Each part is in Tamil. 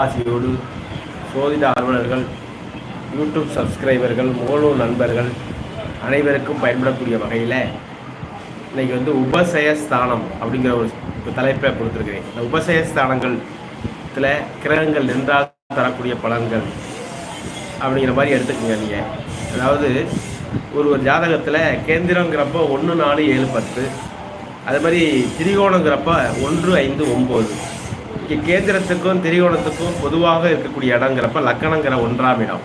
ஆசியோடு சோதிட ஆர்வலர்கள் யூடியூப் சப்ஸ்கிரைபர்கள் மோலோ நண்பர்கள் அனைவருக்கும் பயன்படக்கூடிய வகையில் இன்றைக்கி வந்து உபசய ஸ்தானம் அப்படிங்கிற ஒரு தலைப்பை கொடுத்துருக்கிறேன். இந்த உபசய ஸ்தானங்கள்ல கிரகங்கள் நின்றால் தரக்கூடிய பலன்கள் அப்படிங்கிற மாதிரி எடுத்துக்கோங்க நீங்கள் அதாவது ஒரு ஒரு ஜாதகத்தில் கேந்திரங்கிறப்போ ஒன்று நாலு ஏழு பத்து அது மாதிரி திரிகோணங்கிறப்ப ஒன்று ஐந்து ஒம்பது இங்கே கேந்திரத்துக்கும் திரிகோணத்துக்கும் பொதுவாக இருக்கக்கூடிய இடங்கிறப்ப லக்கணங்கிற ஒன்றாம் இடம்.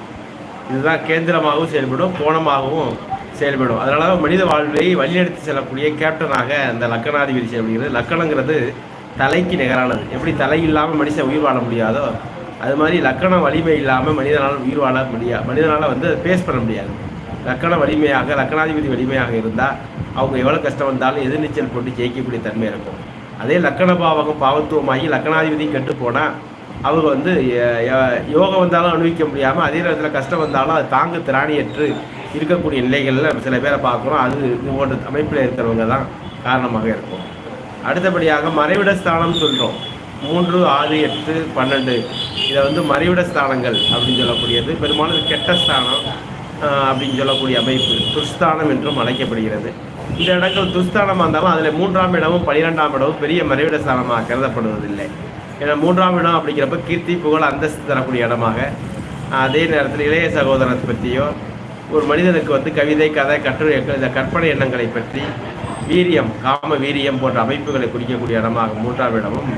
இதுதான் கேந்திரமாகவும் செயல்படும் கோணமாகவும் செயல்படும். அதனால மனித வாழ்வை வழிநடத்தி செல்லக்கூடிய கேப்டனாக அந்த லக்கணாதிபதி செயல்படுகிறது. லக்கணங்கிறது தலைக்கு நிகரானது. எப்படி தலை இல்லாமல் மனுஷன் உயிர் வாழ முடியாதோ அது மாதிரி லக்கண வலிமை இல்லாமல் மனிதனால் உயிர் வாழ முடியா மனிதனால் வந்து பேஸ் பண்ண முடியாது. லக்கண வலிமையாக லக்கணாதிபதி வலிமையாக இருந்தால் அவங்க எவ்வளோ கஷ்டம் வந்தாலும் எதிர்நீச்சல் போட்டு ஜெயிக்கக்கூடிய தன்மை இருக்கும். அதே லக்கண பாவகம் பாவத்துவமாகி லக்கணாதிபதி கெட்டு போனால் அவங்க வந்து யோகம் வந்தாலும் அனுபவிக்க முடியாமல் அதே நேரத்தில் கஷ்டம் வந்தாலும் அது தாங்க திராணியற்று இருக்கக்கூடிய நிலைகளில் நம்ம சில பேரை பார்க்குறோம். அது இது போன்ற அமைப்பில் இருக்கிறவங்க தான் காரணமாக இருக்கும். அடுத்தபடியாக மறைவிட ஸ்தானம் சொல்கிறோம் மூன்று ஆறு எட்டு பன்னெண்டு. இதை வந்து மறைவிட ஸ்தானங்கள் அப்படின்னு சொல்லக்கூடியது. பெரும்பாலும் கெட்ட ஸ்தானம் அப்படின்னு சொல்லக்கூடிய அமைப்பு. துர்ஸ்தானம் என்றும் அழைக்கப்படுகிறது. இந்த இடங்கள் துஸ்தானமாக இருந்தாலும் அதில் மூன்றாம் இடமும் பனிரெண்டாம் இடமும் பெரிய மறைவிட ஸ்தானமாக கருதப்படுவதில்லை. ஏன்னா மூன்றாம் இடம் அப்படிங்கிறப்ப கீர்த்தி புகழ் அந்தஸ்து தரக்கூடிய இடமாக. அதே நேரத்தில் இளைய சகோதரத்தை பற்றியோ ஒரு மனிதனுக்கு வந்து கவிதை கதை கட்டுரை இந்த கற்பனை எண்ணங்களை பற்றி வீரியம் காம வீரியம் போன்ற அமைப்புகளை குறிக்கக்கூடிய இடமாக மூன்றாம் இடமும்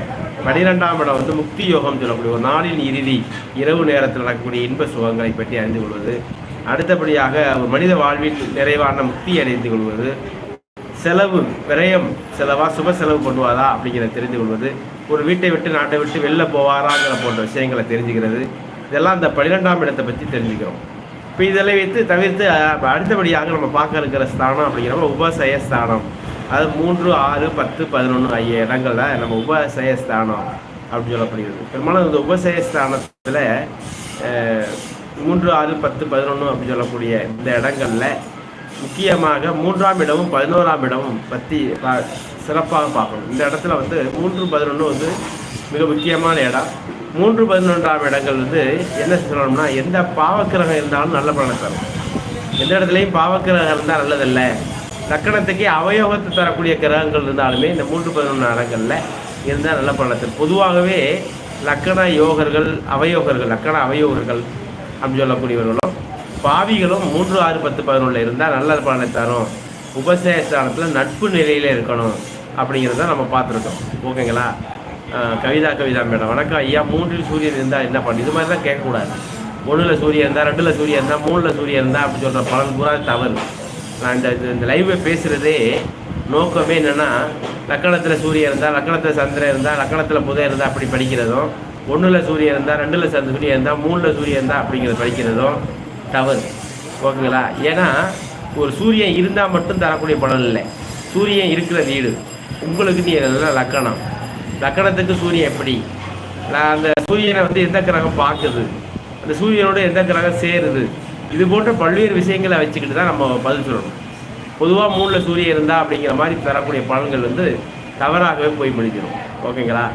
பனிரெண்டாம் இடம் வந்து முக்தி யோகம் சொல்லக்கூடிய ஒரு நாளின் இறுதி இரவு நேரத்தில் நடக்கக்கூடிய இன்ப சுகங்களை பற்றி அறிந்து கொள்வது அடுத்தபடியாக ஒரு மனித வாழ்வில் நிறைவான முக்தி அடைந்து கொள்வது செலவு விரயம் செலவா? சுப செலவு பண்ணுவாரா அப்படிங்கிறத தெரிந்து கொள்வது ஒரு வீட்டை விட்டு நாட்டை விட்டு வெளில போவாராங்கிற போன்ற விஷயங்களை தெரிஞ்சுக்கிறது. இதெல்லாம் அந்த பன்னிரெண்டாம் இடத்தை பற்றி தெரிஞ்சுக்கிறோம். இப்போ இதெல்லாம் வைத்து தவிர்த்து அடுத்தபடியாக நம்ம பார்க்க இருக்கிற ஸ்தானம் அப்படிங்கிறப்ப உபசய ஸ்தானம். அது மூன்று ஆறு பத்து பதினொன்று ஐய இடங்களில் நம்ம உபசய ஸ்தானம் அப்படின்னு சொல்லப்படுகிறது. பெரும்பாலும் இந்த உபசய ஸ்தானத்தில் மூன்று ஆறு பத்து பதினொன்று அப்படின்னு சொல்லக்கூடிய இந்த இடங்களில் முக்கியமாக மூன்றாம் இடமும் பதினோராம் இடமும் பற்றி பா- சிறப்பாக பார்க்கணும். இந்த இடத்துல வந்து மூன்று பதினொன்று வந்து மிக முக்கியமான இடம். மூன்று பதினொன்றாம் இடங்கள் வந்து என்ன சொல்லணும்னா எந்த பாவக்கிரகம் இருந்தாலும் நல்ல பலனை தரும். எந்த இடத்துலையும் பாவக்கிரகம் இருந்தால் நல்லதில்ல. லக்கணத்துக்கே அவயோகத்தை தரக்கூடிய கிரகங்கள் இருந்தாலுமே இந்த மூன்று பதினொன்று இடங்களில் இருந்தால் நல்ல பலனை தரும். பொதுவாகவே லக்கண யோகர்கள் அவயோகர்கள் லக்கண அவயோகர்கள் அப்படின்னு சொல்லக்கூடியவர்களும் பாவிகளும் மூன்று ஆறு பத்து பதினொன்றில் இருந்தால் நல்ல பலனை தரும். உபசேய நட்பு நிலையில் இருக்கணும். அப்படிங்கிறத நம்ம பார்த்துருக்கோம். ஓகேங்களா? கவிதா கவிதா மேடம். வணக்கம் ஐயா. மூன்றில் சூரியன் இருந்தால் என்ன பண்ணு இது மாதிரி தான் கேட்கக்கூடாது. ஒன்றில் சூரியன் இருந்தால் ரெண்டில் சூரியன் இருந்தால் மூணில் சூரியன் இருந்தால் அப்படி சொல்கிற பலன் பூரா தவறு. நான் இந்த இந்த- இந்த லைவை பேசுகிறதே நோக்கமே என்னென்னா லக்கணத்தில் சூரியன் இருந்தால் லக்கணத்தில் சந்திரன் இருந்தால் லக்கணத்தில் புதன் இருந்தால் அப்படி படிக்கிறதும் ஒன்றில் சூரியன் இருந்தால் ரெண்டில் சந்திர சூரியன் இருந்தால் மூணில் சூரியன் இருந்தால் அப்படிங்கிறத படிக்கிறதும் தவறு ஓகேங்களா? ஏன்னா ஒரு சூரியன் இருந்தால் மட்டும் தரக்கூடிய பலன் இல்லை. சூரியன் இருக்கிற வீடு. உங்களுக்கு நீ நல்ல லக்கணம். லக்கணத்துக்கு சூரியன் எப்படி? நான் அந்த சூரியனை வந்து எந்த கிரகம் பார்க்குது? அந்த சூரியனோட எந்த கிரகம் சேருது? இது போன்ற பல்வேறு விஷயங்களை வச்சுக்கிட்டு தான் நம்ம பதில் சொல்லணும். பொதுவாக மூணில் சூரியன் இருந்தால் அப்படிங்கிற மாதிரி தரக்கூடிய பலன்கள் வந்து தவறாகவே போய் முடிஞ்சிடும். ஓகேங்களா?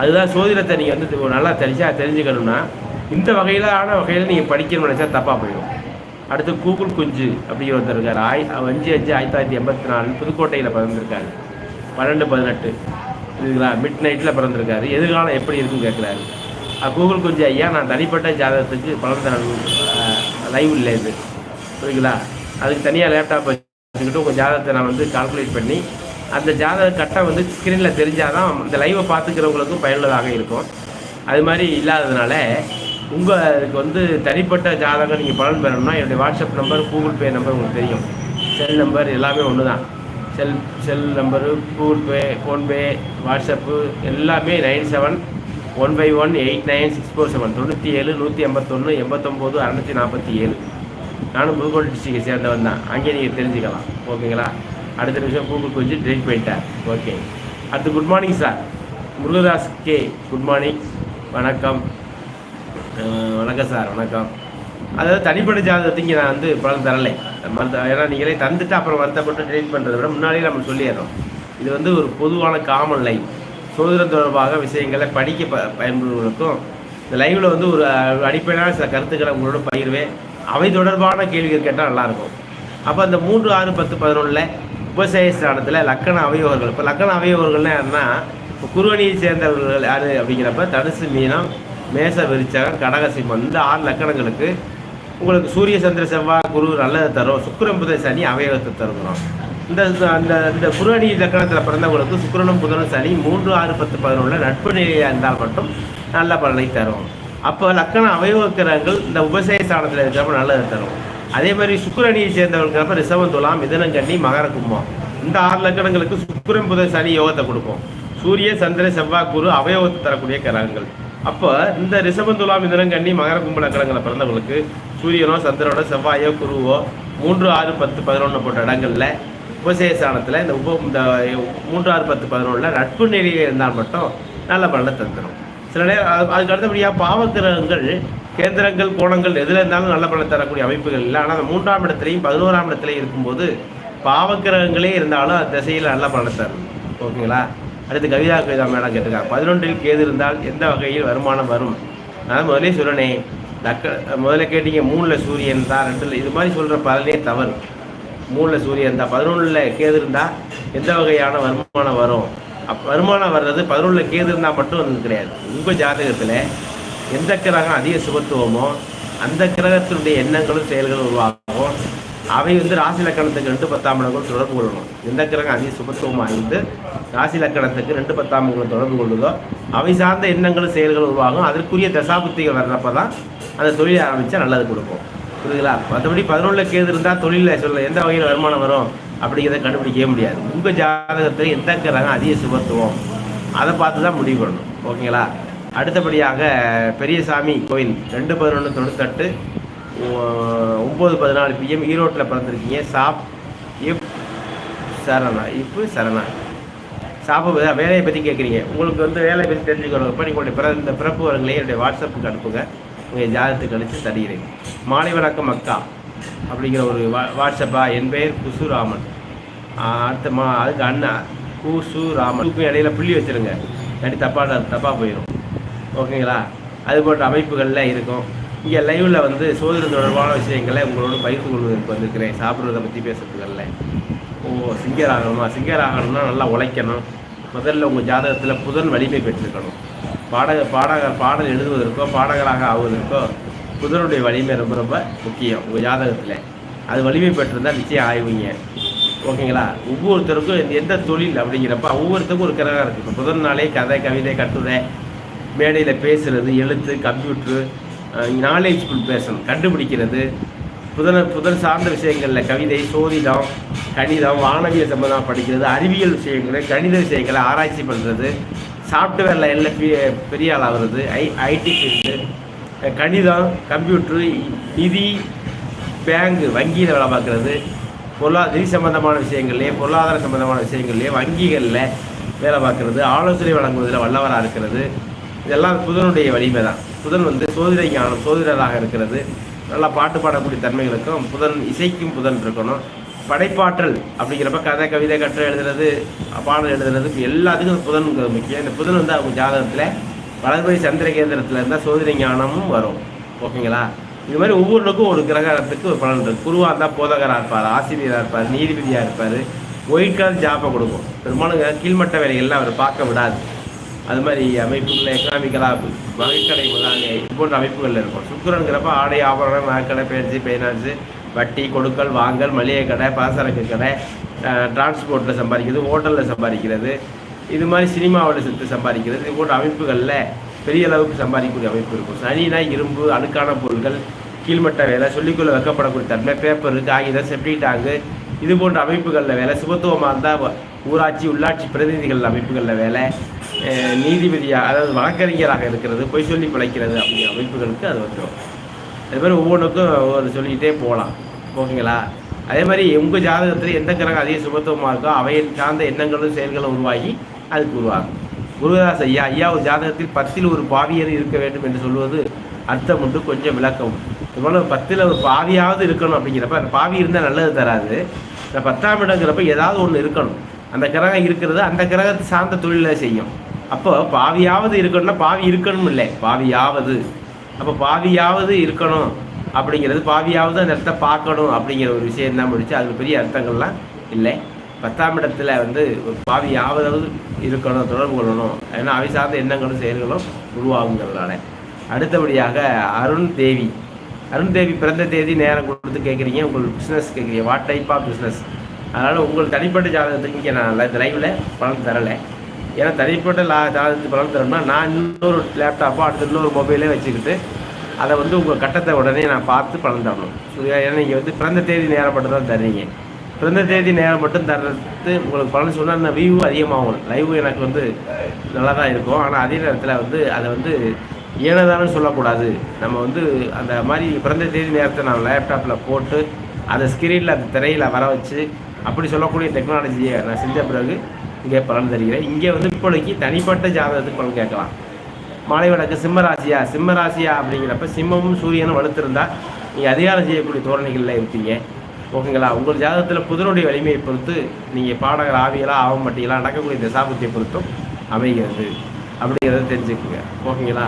அதுதான் சோதிடத்தை நீங்கள் வந்து நல்லா தெரிஞ்சா தெரிஞ்சுக்கணும்னா இந்த வகையிலான வகையில் நீங்கள் படிக்கணும்னு நினச்சா தப்பாக போயிடும். அடுத்து கூகுள் குஞ்சு அப்படிங்கிற ஒருத்தர் இருக்கார். ஆய் அஞ்சு அஞ்சு ஆயிரத்தி தொள்ளாயிரத்தி எண்பத்தி நாலு புதுக்கோட்டையில் பிறந்திருக்காரு. பன்னெண்டு பதினெட்டு. இதுங்களா மிட் நைட்டில் பிறந்திருக்காரு. எதிர்காலம் எப்படி இருக்குன்னு கேட்குறாரு கூகுள் குஞ்சு ஐயா நான் தனிப்பட்ட ஜாதகத்துக்கு பலன் லைவ் இல்லை இது. புரியுங்களா அதுக்கு தனியாக லேப்டாப் வச்சுக்கிட்டு உங்கள் ஜாதகத்தை நான் வந்து கால்குலேட் பண்ணி அந்த ஜாதக கட்டம் வந்து ஸ்க்ரீனில் தெரிஞ்சால் தான் இந்த லைவை பார்த்துக்கிறவங்களுக்கும் பயனுள்ளதாக இருக்கும். அது மாதிரி இல்லாததுனால உங்களுக்கு வந்து தனிப்பட்ட ஜாதகம் நீங்கள் பலன் பெறணும்னா என்னுடைய WhatsApp number Google Pay number உங்களுக்கு தெரியும். செல் நம்பர் எல்லாமே ஒன்று தான் cell cell number Google Pay PhonePe WhatsApp எல்லாமே nine seven one five one eight nine six four seven தொண்ணூற்றி ஏழு நூற்றி எண்பத்தொன்று எண்பத்தொம்போது அறநூற்றி நாற்பத்தி ஏழு நானும் புதுக்கோட்டை டிஸ்ட்ரிக்டை சேர்ந்தவன் தான். அங்கேயே நீங்கள் தெரிஞ்சுக்கலாம். ஓகேங்களா? அடுத்த நிமிஷம் கூகுள் கொஞ்சம் டெலிட் பண்ணிட்டேன். ஓகே அடுத்து good morning sir Murugadas K. Good morning வணக்கம். வணக்கம் சார் வணக்கம். அதாவது தனிப்பட்ட ஜாதகத்துக்கு நான் வந்து பலன் தரலை. மருந்த ஏன்னா நீங்களே தந்துட்டு அப்புறம் வருத்தப்பட்டு ட்ரெயின் பண்ணுறதை விட முன்னாடியே நம்ம சொல்லிடுறோம். இது வந்து ஒரு பொதுவான காமன் லைன் சோதனை தொடர்பாக விஷயங்களை படிக்க ப பயன்படுவதற்கும் இந்த லைவில் வந்து ஒரு அடிப்படையான சில கருத்துக்களை உங்களோட பகிர்வேன். அவை தொடர்பான கேள்விகள் கேட்டால் நல்லாயிருக்கும். அப்போ அந்த மூன்று ஆறு பத்து பதினொன்றில் உபசய ஸ்தானத்தில் லக்கண அவயவர்கள். இப்போ லக்கண அவயவர்கள்னா யாருன்னா இப்போ குருவணியை சேர்ந்தவர்கள் யார் அப்படிங்கிறப்ப தனுசு மீனம் மேச விரிச்சகம் கடக சிம்மம் இந்த ஆறு லக்கணங்களுக்கு உங்களுக்கு சூரிய சந்திர செவ்வாய் குரு நல்லதை தரும். சுக்கரன் புதன் சனி அவயவத்தை தருகிறோம். இந்த அந்த இந்த குருவணி லக்கணத்தில் பிறந்தவங்களுக்கு சுக்கரனும் புதனும் சனி மூன்று ஆறு பத்து பதினொன்றில் நட்பு நிலையாக இருந்தால் மட்டும் நல்ல பலனை தரும். அப்போ லக்கண அவயவ கிரகங்கள் இந்த உபசய ஸ்தானத்தில் இருக்கிறப்ப நல்லதை தரும். அதே மாதிரி சுக்கரணியை சேர்ந்தவர்களுக்கு ரிசவம் துலாம் மிதனங்கண்ணி மகர கும்பம். இந்த ஆறு லக்கணங்களுக்கு சுக்கரன் புதன் சனி யோகத்தை கொடுக்கும். சூரிய சந்திர செவ்வாய் குரு அவயவத்தை தரக்கூடிய கிரகங்கள். அப்போ இந்த ரிஷபம் துலாம் மிதனங்கண்ணி மகர கும்ப லக்கணங்களை பிறந்தவங்களுக்கு சூரியனோ சந்திரனோ செவ்வாயோ குருவோ மூன்று ஆறு பத்து பதினொன்று போட்ட இடங்களில் உபசேசானத்தில் இந்த உப இந்த மூன்று ஆறு பத்து பதினொன்றில் நட்பு நிலையில் இருந்தால் மட்டும் நல்ல பலனை தந்துடும் சில நேரம் அது- அதுக்கு அடுத்தபடியாக பாவக்கிரகங்கள் கேந்திரங்கள் கோணங்கள் எதில் இருந்தாலும் நல்ல பலன் தரக்கூடிய அமைப்புகள் இல்லை. ஆனால் அந்த மூன்றாம் இடத்துலையும் பதினோராம் இடத்துலையும் இருக்கும்போது பாவக்கிரகங்களே இருந்தாலும் அந்த திசையில் நல்ல பலனை தரும். ஓகேங்களா? அடுத்து கவிதா கவிதா மேடம் கேட்டிருக்காங்க. பதினொன்றில் கேது இருந்தால் எந்த வகையில் வருமானம் வரும்? நான் முதலே சொல்லணே லக்க முதல்ல கேட்டீங்க மூணில் சூரியன் தான் ரெண்டில் இது மாதிரி சொல்கிற பலனே தவறு. மூணில் சூரியன் தான் பதினொன்றில் கேது இருந்தால் எந்த வகையான வருமானம் வரும்? அப் வருமானம் வர்றது பதினொன்றில் கேது இருந்தால் மட்டும் வந்து கிடையாது. உங்கள் ஜாதகத்தில் எந்த கிரகம் அதிக சுபத்துவமோ அந்த கிரகத்தினுடைய எண்ணங்களும் செயல்களும் உருவாகும் அவை வந்து ராசி லக்கணத்துக்கு ரெண்டு பத்தாம் இடங்கள் தொடர்பு கொள்ளணும். எந்த கிரகம் அதிக சுபத்துவமாக இருந்து ராசி லக்கணத்துக்கு ரெண்டு பத்தாம் இடங்கள் தொடர்பு கொள்ளுதோ அவை சார்ந்த எண்ணங்களும் செயல்கள் உருவாகும். அதற்குரிய தசாபுத்திகள் வர்றப்ப தான் அந்த தொழில் ஆரம்பித்தா நல்லது கொடுக்கும். புரியுதுங்களா? மற்றபடி பதினொன்றில் கேது இருந்தால் தொழிலில் சொல்ல எந்த வகையில் வருமானம் வரும் அப்படிங்கிறத கண்டுபிடிக்கவே முடியாது. உங்கள் ஜாதகத்தில் எந்த கிரகம் அதிக சுபத்துவம்? அதை பார்த்து தான் முடிவு பண்ணணும். ஓகேங்களா? அடுத்தபடியாக பெரியசாமி கோயில் ரெண்டு பதினொன்று தொண்ணூத்தெட்டு ஒம்பது பதினாலு பிஎம் ஈரோட்டில் பிறந்திருக்கீங்க. சாப் இப் சரணா இப்பு சரணா சாப்பு வேலையை பற்றி கேட்குறீங்க. உங்களுக்கு வந்து வேலையை பற்றி தெரிஞ்சுக்கிறப்ப நீங்களுடைய பிற இந்த பிறப்பு வரங்களே என்னுடைய வாட்ஸ்அப்புக்கு அனுப்புங்க. உங்கள் ஜாதகத்துக்கு அனுப்பிச்சு தருகிறேன். மாலை வணக்கம் அக்கா அப்படிங்கிற ஒரு வா வாட்ஸ்அப்பா. என் பெயர் குசுராமன். அடுத்த மா அதுக்கு அண்ணா. குசுராமன். இதுக்கும் இடையில புள்ளி வச்சிருங்க. இல்லாட்டி தப்பாக தப்பாக போயிடும் ஓகேங்களா? அது போன்ற அமைப்புகளில் இருக்கும். இங்கே லைவில் வந்து சோதனை தொடர்பான விஷயங்களை உங்களோட பகிர்ந்து கொள்வதற்கு வந்திருக்கிறேன். சாப்பிட்றத பற்றி பேசுறதுக்கல்ல ஓ சிங்கர் ஆகணுமா சிங்கர் ஆகணும்னா நல்லா உழைக்கணும். முதல்ல உங்கள் ஜாதகத்தில் புதன் வலிமை பெற்றிருக்கணும். பாடக பாடகர் பாடல் எழுதுவதற்கோ பாடகராக ஆவதற்கோ புதனுடைய வலிமை ரொம்ப ரொம்ப முக்கியம் உங்கள் ஜாதகத்தில். அது வலிமை பெற்றிருந்தால் நிச்சயம் ஆய்வுங்க. ஓகேங்களா? ஒவ்வொருத்தருக்கும் எந்த- எந்த தொழில் அப்படிங்கிறப்ப ஒவ்வொருத்தருக்கும் ஒரு கிரகம் இருக்குது புதன் நாளே கதை கவிதை கட்டுரை மேடையில் பேசுகிறது எழுத்து கம்ப்யூட்ரு நாலேஜ் ஃபுல் கண்டுபிடிக்கிறது. புதன புதன் சார்ந்த விஷயங்களில் கவிதை சோதிடம் கணிதம் வானவியல் சம்பந்தமாக படிக்கிறது அறிவியல் விஷயங்களை கணித விஷயங்களை ஆராய்ச்சி பண்ணுறது சாஃப்ட்வேர் லைனில் பெரிய ஆள் ஆகிறது ஐ ஐடி ஃபீல்டு கணிதம் கம்ப்யூட்ரு நிதி பேங்கு வங்கியில் வேலை பார்க்குறது. பொருளா நிதி சம்பந்தமான விஷயங்கள்லேயே பொருளாதார சம்பந்தமான விஷயங்கள்லேயே வங்கிகளில் வேலை பார்க்குறது. ஆலோசனை வழங்குவதில் வல்லவராக இருக்கிறது. இதெல்லாம் புதனுடைய வலிமை தான். புதன் வந்து சோதிட ஞானம் சோதிடராக இருக்கிறது. நல்லா பாட்டு பாடக்கூடிய தன்மைகளுக்கும் புதன் இசைக்கும் புதன் இருக்கணும். படைப்பாற்றல் அப்படிங்கிறப்ப கதை கவிதை கற்று எழுதுறது பாடல் எழுதுறது எல்லாத்துக்கும் புதன் முக்கியம். இந்த புதன் வந்து அவங்க ஜாதகத்தில் வளர்படி சந்திர கேந்திரத்தில் இருந்தால் சோதனை ஞானமும் வரும். ஓகேங்களா? இது மாதிரி ஒவ்வொருக்கும் ஒரு கிரகத்துக்கு ஒரு பலன் இருக்குது குருவாக இருந்தால் போதகராக இருப்பார் ஆசிரியராக இருப்பார் நீதிபதியாக இருப்பார். ஒயிட் கலர் ஜாப்பை கொடுக்கும். பெரும்பாலும் கீழ்மட்ட வேலைகள்லாம் அவர் பார்க்க விடாது. அது மாதிரி அமைப்புகளில் எக்கனாமிக்கலாக வகைக்கடை முதலாளி இது போன்ற அமைப்புகளில் இருக்கும். சுக்கரங்கிறப்ப ஆடை ஆபரணம் நகைக்கடை பேச்சு பைனான்ஸு வட்டி கொடுக்கல் வாங்கல் மளிகை கடை பாசரக்கு கடை டிரான்ஸ்போர்ட்டில் சம்பாதிக்கிறது ஹோட்டலில் சம்பாதிக்கிறது இது மாதிரி சினிமாவில் செத்து சம்பாதிக்கிறது இது போன்ற அமைப்புகளில் பெரிய அளவுக்கு சம்பாதிக்கக்கூடிய அமைப்பு இருக்கும். சனினா இரும்பு அழுக்கான பொருட்கள் கீழ்மட்ட வேலை சொல்லிக்குள்ள வைக்கப்படக்கூடிய தன்மை பேப்பர் காகிதம் செப்டி டாங்கு இது போன்ற அமைப்புகளில் வேலை சுபத்துவமாக இருந்தால் ஊராட்சி உள்ளாட்சி பிரதிநிதிகள் அமைப்புகளில் வேலை நீதிபதியாக அதாவது வழக்கறிஞராக இருக்கிறது பொய் சொல்லி பிழைக்கிறது அப்படிங்கிற அமைப்புகளுக்கு அது வந்துடும். அது மாதிரி ஒவ்வொன்றுக்கும் ஒவ்வொரு சொல்லிக்கிட்டே போகலாம். ஓகேங்களா? அதே மாதிரி உங்கள் ஜாதகத்தில் எந்த கிரகம் அதிக சுபத்துவமாக இருக்கோ அவை சார்ந்த எண்ணங்களும் செயல்களும் உருவாகி அதுக்கு உருவாகும். குருதாஸ் ஐயா ஐயா ஒரு ஜாதகத்தில் பத்தில் ஒரு பாவியர் இருக்க வேண்டும் என்று சொல்வது அர்த்தம் உண்டு கொஞ்சம் விளக்கம். இதுபோல் பத்தில் ஒரு பாவியாவது இருக்கணும் அப்படிங்கிறப்ப அந்த பாவி இருந்தால் நல்லது தராது. இந்த பத்தாம் இடங்கிறப்ப ஏதாவது ஒன்று இருக்கணும். அந்த கிரகம் இருக்கிறது அந்த கிரகத்தை சார்ந்த தொழிலை செய்யும். அப்போ பாவியாவது இருக்கணும்னா பாவி இருக்கணும் இல்லை. பாவியாவது. அப்போ பாவியாவது இருக்கணும் அப்படிங்கிறது பாவியாவது அந்த இடத்த பார்க்கணும் அப்படிங்கிற ஒரு விஷயம் தான் முடிச்சு அதுக்கு பெரிய அர்த்தங்கள்லாம் இல்லை. பத்தாம் இடத்துல வந்து ஒரு பாவியாவது இருக்கணும் தொடர்பு கொள்ளணும். ஏன்னா அவை சார்ந்த எண்ணங்களும் செயல்களும் உருவாகுங்கிறதுனால. அடுத்தபடியாக அருண் தேவி. அருண் தேவி பிறந்த தேதி நேரம் கொடுத்து கேட்குறீங்க உங்கள் பிஸ்னஸ் கேட்குறீங்க. வாட் டைப் ஆஃப் பிஸ்னஸ் அதனால் உங்கள் தனிப்பட்ட ஜாதகத்துக்கு இங்கே நான் இந்த லைவில் பலன் தரலை. ஏன்னா தனிப்பட்ட லா ஜாதகத்துக்கு பலன் தரணும்னா நான் இன்னொரு லேப்டாப்போ அடுத்து இன்னொரு மொபைலே வச்சுக்கிட்டு அதை வந்து உங்கள் கட்டத்தை உடனே நான் பார்த்து பலன் தரணும். ஏன்னா நீங்கள் வந்து பிறந்த தேதி நேரம் மட்டும் தான் தர்றீங்க. பிறந்த தேதி நேரம் மட்டும் தர்றது உங்களுக்கு பலன் சொன்னால் இந்த வியூ அதிகமாகும். லைவ் எனக்கு வந்து நல்லா தான் இருக்கும். ஆனால் அதே நேரத்தில் வந்து அதை வந்து ஏனதானு சொல்லக்கூடாது. நம்ம வந்து அந்த மாதிரி பிறந்த தேதி நேரத்தை நான் லேப்டாப்பில் போட்டு அதை ஸ்க்ரீனில் அந்த திரையில் வர வச்சு அப்படி சொல்லக்கூடிய டெக்னாலஜியை நான் செஞ்ச பிறகு இங்கே பலன் தருகிறேன். இங்கே வந்து இப்போதைக்கு தனிப்பட்ட ஜாதகத்துக்கு பலன் கேட்கலாம். மாலை வடக்கு சிம்ம ராசியா? சிம்ம ராசியா அப்படிங்கிறப்ப சிம்மமும் சூரியனும் வலுத்திருந்தா நீங்கள் அதிகாரம் செய்யக்கூடிய தோரணைகளில் இருப்பீங்க. ஓகேங்களா? உங்கள் ஜாதகத்தில் புதனுடைய வலிமையை பொறுத்து நீங்கள் பாடகர் ஆவியெல்லாம் ஆவம் நடக்கக்கூடிய தசாபத்தை பொறுத்தும் அமைகிறது அப்படிங்கிறத தெரிஞ்சுக்குங்க. ஓகேங்களா?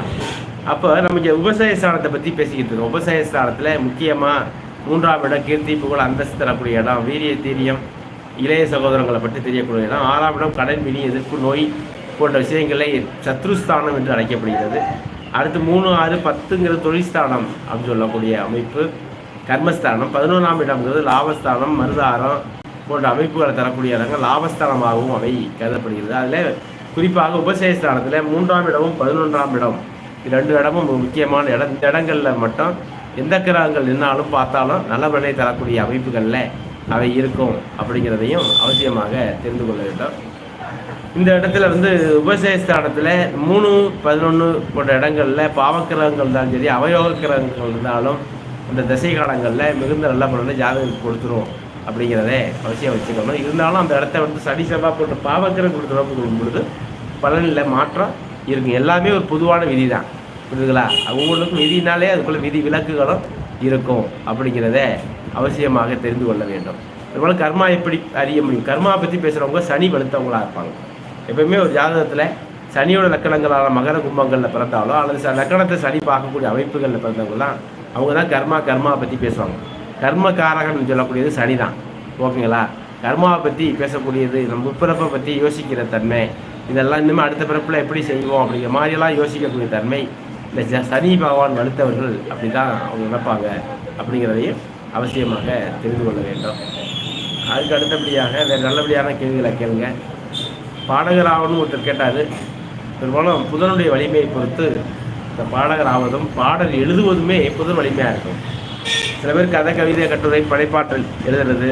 அப்போ நம்ம இங்கே விவசாய ஸ்தானத்தை பற்றி பேசிக்கிட்டு இருக்கோம். விவசாய ஸ்தானத்தில் முக்கியமாக மூன்றாம் இடம் கீர்த்தி புகழ் அந்தஸ்து தரக்கூடிய இடம் வீரிய தீரியம் இளைய சகோதரங்களை பற்றி தெரியக்கூடிய இடம். ஆறாம் இடம் கடன் வினி எதிர்ப்பு நோய் போன்ற விஷயங்களை சத்ருஸ்தானம் என்று அழைக்கப்படுகிறது. அடுத்து மூணு ஆறு பத்துங்கிறது தொழில்ஸ்தானம் அப்படின்னு சொல்லக்கூடிய அமைப்பு கர்மஸ்தானம். பதினொன்றாம் இடம்ங்கிறது லாபஸ்தானம் மருதாரம் போன்ற அமைப்புகளை தரக்கூடிய இடங்கள் லாபஸ்தானமாகவும் அவை கருதப்படுகிறது. அதில் குறிப்பாக உபசேஸ்தானத்தில் மூன்றாம் இடமும் பதினொன்றாம் இடம். இரண்டு ரெண்டு இடமும் முக்கியமான இடம். இந்த இடங்களில் மட்டும் எந்த கிரகங்கள் நின்னாலும் பார்த்தாலும் நல்ல பலனை தரக்கூடிய அமைப்புகளில் அவை இருக்கும் அப்படிங்கிறதையும் அவசியமாக தெரிந்து கொள்ள வேண்டும். இந்த இடத்துல வந்து உபசேஸ்தானத்தில் மூணு பதினொன்று போன்ற இடங்களில் பாவக்கிரகங்கள் இருந்தாலும் சரி அவயோக கிரகங்கள் இருந்தாலும் அந்த திசை காலங்களில் மிகுந்த நல்ல பலனை ஜாதகம் கொடுத்துரும் அப்படிங்கிறத அவசியம் வச்சுக்கணும். இருந்தாலும் அந்த இடத்த வந்து சடி செவ்வாய் போட்டு பாவக்கிரகம் கொடுத்துரும் பொழுது பலனில் மாற்றம் இருக்கும். எல்லாமே ஒரு பொதுவான விதி தான் புரியுதுங்களா? ஒவ்வொன்றுக்கும் விதினாலே அதுக்குள்ள விதி விலக்குகளும் இருக்கும் அப்படிங்கிறத அவசியமாக தெரிந்து கொள்ள வேண்டும். அதுபோல் கர்மா எப்படி அறிய முடியும்? கர்மா பற்றி பேசுகிறவங்க சனி வலுத்தவங்களாக இருப்பாங்க. எப்பயுமே ஒரு ஜாதகத்தில் சனியோட லக்கணங்களான மகர கும்பங்களில் பிறந்தாலோ அல்லது ச லக்கணத்தை சனி பார்க்கக்கூடிய அமைப்புகளில் பிறந்தவங்களாம் அவங்க தான் கர்மா கர்மா பற்றி பேசுவாங்க. கர்ம காரகன் சொல்லக்கூடியது சனி தான் ஓகேங்களா? கர்மாவை பற்றி பேசக்கூடியது நம்ம பிறப்பை பற்றி யோசிக்கிற தன்மை இதெல்லாம் இன்னுமே அடுத்த பிறப்பில் எப்படி செய்வோம் அப்படிங்கிற மாதிரியெல்லாம் யோசிக்கக்கூடிய தன்மை இந்த சனி பகவான் வலுத்தவர்கள் அப்படி தான் அவங்க நினைப்பாங்க அப்படிங்கிறதையும் அவசியமாக தெரிந்து கொள்ள வேண்டும். அதுக்கு அடுத்தபடியாக வேறு நல்லபடியான கேள்விகளை கேளுங்க. பாடகர் ஆகணும்னு ஒருத்தர் கேட்டார். பெரும்பாலும் புதனுடைய வலிமையை பொறுத்து இந்த பாடகர் ஆவதும் பாடல் எழுதுவதுமே புதன் வலிமையாக இருக்கும். சில பேர் கதை கவிதை கட்டுரை படைப்பாற்றல் எழுதுறது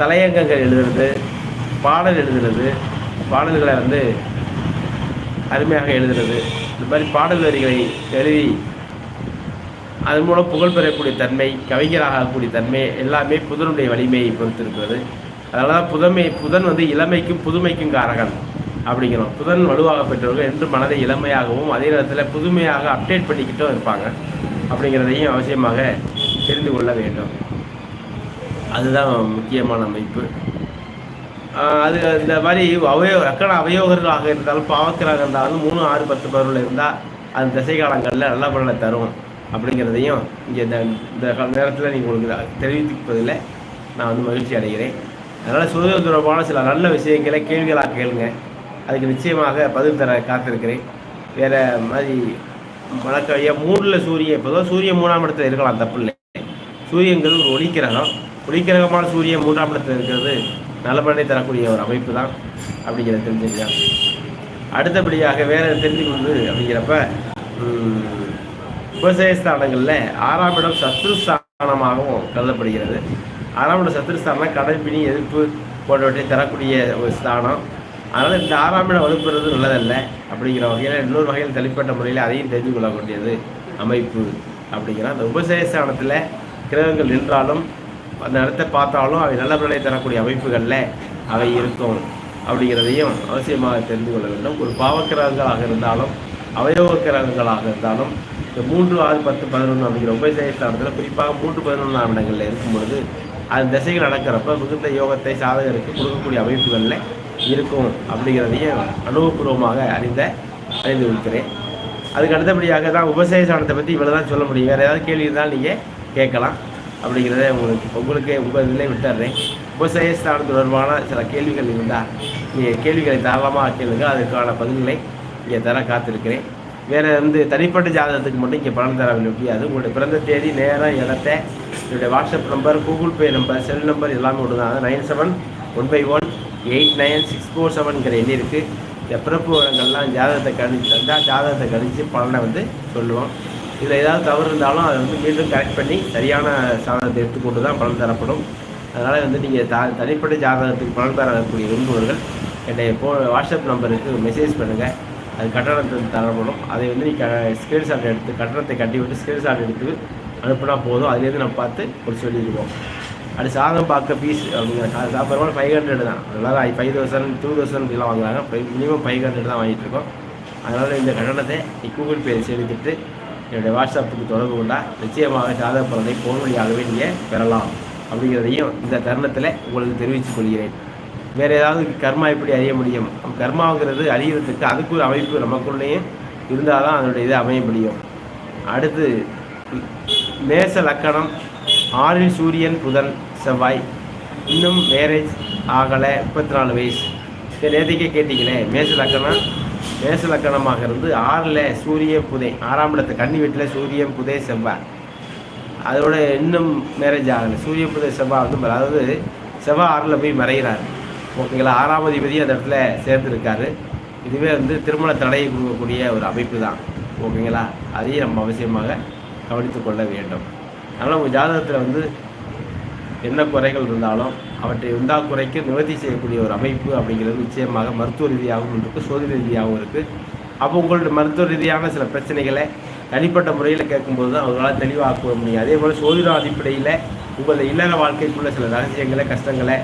தலையங்கங்கள் எழுதுறது பாடல் எழுதுறது பாடல்களை வந்து அருமையாக எழுதுறது. இந்த மாதிரி பாடல் வரிகளை எழுதி அதன் மூலம் புகழ் பெறக்கூடிய தன்மை கவிஞராக ஆகக்கூடிய தன்மை எல்லாமே புதனுடைய வலிமையை பொறுத்திருக்கிறது. அதனால தான் புதமை புதன் வந்து இளமைக்கும் புதுமைக்கும் காரகன் அப்படிங்கிறோம். புதன் வலுவாக பெற்றவர்கள் என்று மனதை இளமையாகவும் அதே நேரத்தில் புதுமையாக அப்டேட் பண்ணிக்கிட்டும் இருப்பாங்க அப்படிங்கிறதையும் அவசியமாக தெரிந்து கொள்ள வேண்டும். அதுதான் முக்கியமான அமைப்பு. அது இந்த மாதிரி அவயோ அக்கட அவயோகர்களாக இருந்தாலும் பாவக்கராக இருந்தாலும் மூணு ஆறு பத்து பருவில் இருந்தால் அந்த திசை காலங்களில் நல்ல பலனை தரும் அப்படிங்கிறதையும் இங்கே இந்த இந்த நேரத்தில் நீங்கள் உங்களுக்கு தெரிவிப்பதில் நான் வந்து மகிழ்ச்சி அடைகிறேன். அதனால் சுதந்திரம் தொடர்பான சில நல்ல விஷயங்களை கேள்விகளாக கேளுங்க. அதுக்கு நிச்சயமாக பதில் தர காத்திருக்கிறேன். வேறு மாதிரி வழக்கவையா மூணில் சூரியன் இப்போதான் சூரியன் மூணாம் இடத்துல இருக்கலாம் தப்பு இல்லை சூரியன்கிறது ஒரு ஒளிக்கிரகம். ஒளிக்கிரகமான சூரியன் மூன்றாம் இடத்துல இருக்கிறது. நலபலனை தரக்கூடிய ஒரு அமைப்பு தான் அப்படிங்கிறத தெரிஞ்சுக்கலாம் அடுத்தபடியாக வேற தெரிஞ்சுக்கொண்டு அப்படிங்கிறப்ப விவசாய உபசயஸ்தானங்களில் ஆறாம் இடம் சத்ருஸ்தானமாகவும் கருதப்படுகிறது. ஆறாம் இடம் சத்ருஸ்தானம் ஸ்தானம் கடற்பிணி எதிர்ப்பு போன்றவற்றை தரக்கூடிய ஒரு ஸ்தானம். அதனால் இந்த ஆறாம் இடம் வலுப்புறது நல்லதல்ல அப்படிங்கிற வகையில் இன்னொரு வகையில் தனிப்பட்ட முறையில் அதையும் தெரிந்து கொள்ளக்கூடியது அமைப்பு அப்படிங்கிற அந்த உபசயஸ்தானத்தில் கிரகங்கள் நின்றாலும் அந்த இடத்த பார்த்தாலும் அவை நல்ல பலனை தரக்கூடிய அமைப்புகளில் அவை இருக்கும் அப்படிங்கிறதையும் அவசியமாக தெரிந்து கொள்ள வேண்டும். ஒரு பாவக்கிரகங்களாக இருந்தாலும் அவயவ கிரகங்களாக இருந்தாலும் இந்த மூன்று ஆறு பத்து பதினொன்று அப்படிங்கிற உபசயஸ்தானத்தில் குறிப்பாக மூன்று பதினொன்றாம் இடங்களில் இருக்கும் பொழுது அந்த திசைகள் நடக்கிறப்ப மிகுந்த யோகத்தை சாதகருக்கு கொடுக்கக்கூடிய அமைப்புகளில் இருக்கும் அப்படிங்கிறதையும் அனுபவபூர்வமாக அறிந்த அறிந்து வைக்கிறேன் அதுக்கு அடுத்தபடியாக தான் உபசேசானத்தை பற்றி இவ்வளோ தான் சொல்ல முடியும். வேறு ஏதாவது கேள்வி இருந்தாலும் நீங்கள் கேட்கலாம். அப்படிங்கிறத உங்களுக்கு உங்களுக்கே உங்கள் இதிலே விட்டுறேன். விவசாய ஸ்தானம் தொடர்பான சில கேள்விகள் இருந்தால் நீங்கள் கேள்விகளை தாராளமாக கேளுங்க. அதுக்கான பதில்களை இங்கே தர காத்திருக்கிறேன். வேறு வந்து தனிப்பட்ட ஜாதகத்துக்கு மட்டும் இங்கே பணம் தர முடியாது உங்களுடைய பிறந்த தேதி நேரம் இடத்த என்னுடைய WhatsApp number Google Pay number cell number எல்லாமே ஒன்று தான். Nine seven one five one eight nine six four செவன்கிற எண்ணி இருக்குது இந்த பிறப்பு விவரங்கள்லாம் ஜாதகத்தை கணிச்சு தந்தால் ஜாதகத்தை கணிச்சு பலனை வந்து சொல்லுவோம். இதில் ஏதாவது தவறு இருந்தாலும் அதை வந்து மீண்டும் கரெக்ட் பண்ணி சரியான சாதனத்தை எடுத்துக்கொண்டு தான் பலன் தரப்படும். அதனால் வந்து நீங்கள் த தனிப்பட்ட ஜாதகத்துக்கு பலன் தரக்கூடிய விரும்புவர்கள் என்னுடைய போ வாட்ஸ்அப் நம்பருக்கு மெசேஜ் பண்ணுங்கள் அது கட்டணத்தை தரப்படும். அதை வந்து நீ க ஸ்க்ரீன்ஷாட் எடுத்து கட்டணத்தை கட்டி விட்டு ஸ்க்ரீன்ஷாட் எடுத்து அனுப்புனா போதும். அதுலேருந்து நம்ம பார்த்து ஒரு சொல்லிடுவோம் அது சாதம் பார்க்க பீஸ் அப்படிங்கிற சாப்பிட்றவங்க ஃபைவ் ஹண்ட்ரட் தான். அதனால் ஃபைவ் தௌசண்ட் டூ தௌசண்ட் இப்படிலாம் வாங்குறாங்க. மினிமம் ஃபைவ் ஹண்ட்ரட் தான் வாங்கிட்டு இருக்கோம். அதனால் இந்த கட்டணத்தை நீ கூகுள் பே செலுத்திட்டு என்னுடைய வாட்ஸ்அப்புக்கு தொடர்பு கொண்டால் நிச்சயமாக ஜாதக பலனை போன் வழியாகவே நீங்கள் பெறலாம் அப்படிங்கிறதையும் இந்த தருணத்தில் உங்களுக்கு தெரிவித்துக் கொள்கிறேன். வேறு ஏதாவது கர்மா எப்படி அறிய முடியும்? கர்மாங்கிறது அறியறதுக்கு அதுக்கு ஒரு அமைப்பு நமக்குள்ளேயும் இருந்தால் தான் அதனுடைய இது அமைய முடியும். அடுத்து மேச லக்கணம் ஆறில் சூரியன் புதன் செவ்வாய் இன்னும் மேரேஜ் ஆகலை முப்பத்தி நாலு வயசு. சரி நேற்றுக்கே கேட்டீங்களே மேச லக்கணம் மேச லக்கணமாக இருந்து ஆறில் சூரியன் புதை ஆறாம் இடத்து கன்னி வீட்டில் சூரியன் புதை செவ்வாய். அதோட இன்னும் மேரேஜ் ஆகலை. சூரிய புதை செவ்வாய் வந்து அதாவது செவ்வாய் ஆறில் போய் மறைகிறார். ஓகேங்களா? ஆறாம் அதிபதி அந்த இடத்துல சேர்ந்துருக்காரு. இதுவே வந்து திருமண தடையை கொடுக்கக்கூடிய ஒரு அமைப்பு தான். ஓகேங்களா? அதையும் நம்ம அவசியமாக கவனித்து கொள்ள வேண்டும். அதனால் உங்கள் ஜாதகத்தில் வந்து என்ன குறைகள் இருந்தாலும் அவற்றை உண்டா குறைக்கு நிவர்த்தி செய்யக்கூடிய ஒரு அமைப்பு அப்படிங்கிறது நிச்சயமாக மருத்துவ ரீதியாகவும் இருக்குது சோதனை ரீதியாகவும் இருக்குது அப்போ உங்களுடைய மருத்துவ ரீதியான சில பிரச்சனைகளை தனிப்பட்ட முறையில் கேட்கும்போது தான் அவங்களால் தெளிவாக்க முடியும். அதே போல் சோதனை அடிப்படையில் உங்களது இல்லற வாழ்க்கைக்குள்ள சில ரகசியங்களை கஷ்டங்களை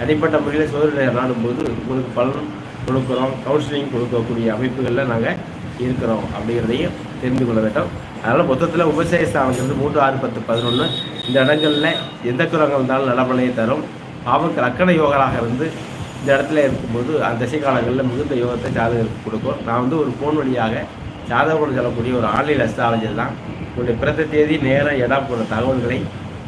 தனிப்பட்ட முறையில் சோதனை நாடும்போது உங்களுக்கு பலன் கொடுக்குறோம் கவுன்சிலிங் கொடுக்கக்கூடிய அமைப்புகளில் நாங்கள் இருக்கிறோம் அப்படிங்கிறதையும் தெரிந்து கொள்ள வேண்டும். அதனால் மொத்தத்தில் உபசேய ஸ்தானங்கிறது மூன்று ஆறு பத்து பதினொன்று இந்த இடங்களில் எந்த குரங்கு இருந்தாலும் நலமலையை தரும். அவருக்கு லக்கண யோகராக இருந்து இந்த இடத்துல இருக்கும்போது அந்த திசை காலங்களில் மிகுந்த யோகத்தை ஜாதகருக்கு கொடுக்கும். நான் வந்து ஒரு ஃபோன் வழியாக ஜாதகம் சொல்லக்கூடிய ஒரு ஆன்லைன் அஸ்ட்ராலஜர் தான். உங்களுடைய பிறந்த தேதி நேரம் இடம் போன்ற தகவல்களை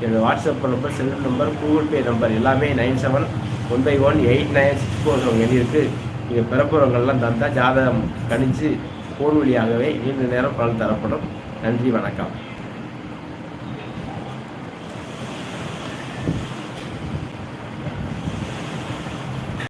என்னோடய WhatsApp number cell number Google Pay number எல்லாமே nine seven one five one eight nine six four seven எழுதியிருக்கு நீங்கள் பிறப்புறவங்கள்லாம் தந்தால் ஜாதகம் கணிச்சு ஃபோன் வழியாகவே நீண்ட நேரம் பலன் தரப்படும். நன்றி வணக்கம்.